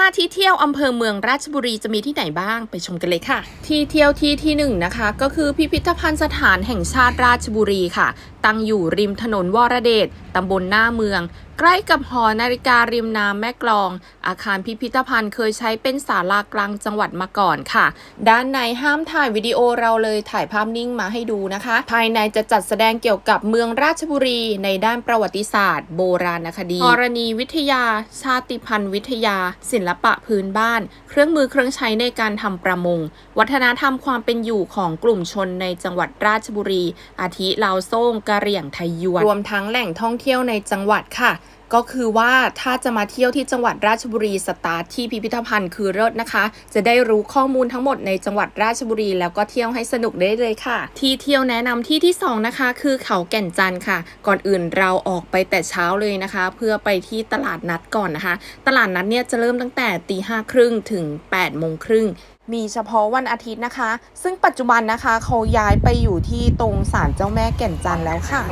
5 ที่เที่ยวอำเภอเมืองราชบุรีจะมีที่ไหนบ้างไปชมกันเลยค่ะ ที่เที่ยวที่ที่หนึ่งนะคะก็คือพิพิธภัณฑ์สถานแห่งชาติราชบุรีค่ะ ตั้งอยู่ริมถนนวรเดชตำบลหน้าเมือง ใกล้กับหอนาฬิการิมน้ำแม่กลอง อาคารพิพิธภัณฑ์เคยใช้เป็นศาลากลางจังหวัดมาก่อนค่ะ ด้านในห้ามถ่ายวิดีโอเราเลยถ่ายภาพนิ่งมาให้ดูนะคะ ภายในจะจัดแสดงเกี่ยวกับเมืองราชบุรีในด้านประวัติศาสตร์ โบราณคดีธรณีวิทยา ชาติพันธุ์วิทยา ศิลปะพื้นบ้าน เครื่องมือเครื่องใช้ในการทำประมง วัฒนธรรมความเป็นอยู่ของกลุ่มชนในจังหวัดราชบุรี อาทิลาวโซ่งกะเหรี่ยงไทยยวน รวมทั้งแหล่งท่องเที่ยวในจังหวัดค่ะ ก็คือว่าถ้าจะมาเที่ยวที่จังหวัดราชบุรีสตาร์ทที่พิพิธภัณฑ์คือเลิศนะคะ จะได้รู้ข้อมูลทั้งหมดในจังหวัดราชบุรี แล้วก็เที่ยวให้สนุกได้เลยค่ะ ที่เที่ยวแนะนำที่ที่สองนะคะ คือเขาแก่นจันทร์ค่ะ ก่อนอื่นเราออกไปแต่เช้าเลยนะคะ เพื่อไปที่ตลาดนัดก่อนนะคะ ตลาดนัดเนี่ยจะเริ่มตั้งแต่ตีห้าครึ่งถึง8ปดโมงครึ่งมีเฉพาะวันอาทิตย์นะคะ ซึ่งปัจจุบันนะคะเขาย้ายไปอยู่ที่ตรงศาลเจ้าแม่แก่นจันทร์แล้วค่ะ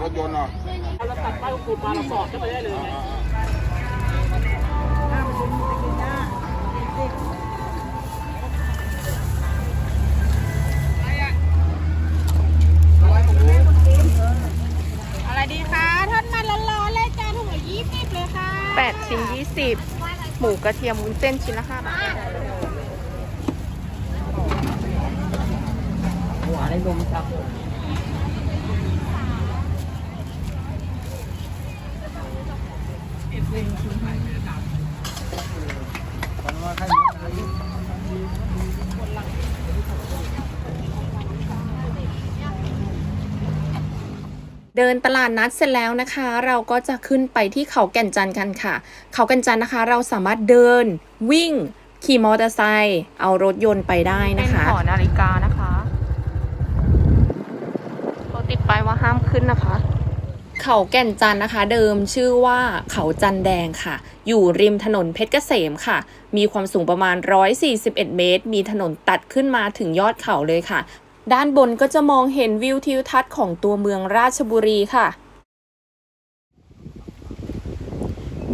รถยนต์เหรอเราตัดป้ายขูดมาเราสอดเข้าไปได้เลย 8 ชิ้น 20 หมูกระเทียมวุ้นเส้นชิ้นละ5บาทหัวได้ลมครับ เดินตลาดนัดเสร็จแล้วนะคะ เราก็จะขึ้นไปที่เขาแก่นจันทร์กันค่ะ เขาแก่นจันทร์นะคะ เราสามารถเดินวิ่งขี่มอเตอร์ไซค์เอารถยนต์ไปได้นะคะหอนาฬิกานะคะเขาติดป้ายว่าห้ามขึ้นนะคะ เขาแก่นจันทร์นะคะ เดิมชื่อว่าเขาจันแดงค่ะ อยู่ริมถนนเพชรเกษมค่ะ มีความสูงประมาณ 141 เมตร มีถนนตัดขึ้นมาถึงยอดเขาเลยค่ะ ด้านบนก็จะมองเห็นวิวทิวทัศน์ของตัวเมืองราชบุรีค่ะ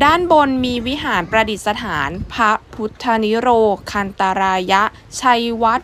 ด้านบนมีวิหารประดิษฐาน พระพุทธนิโรคันตารายะ ชัยวัด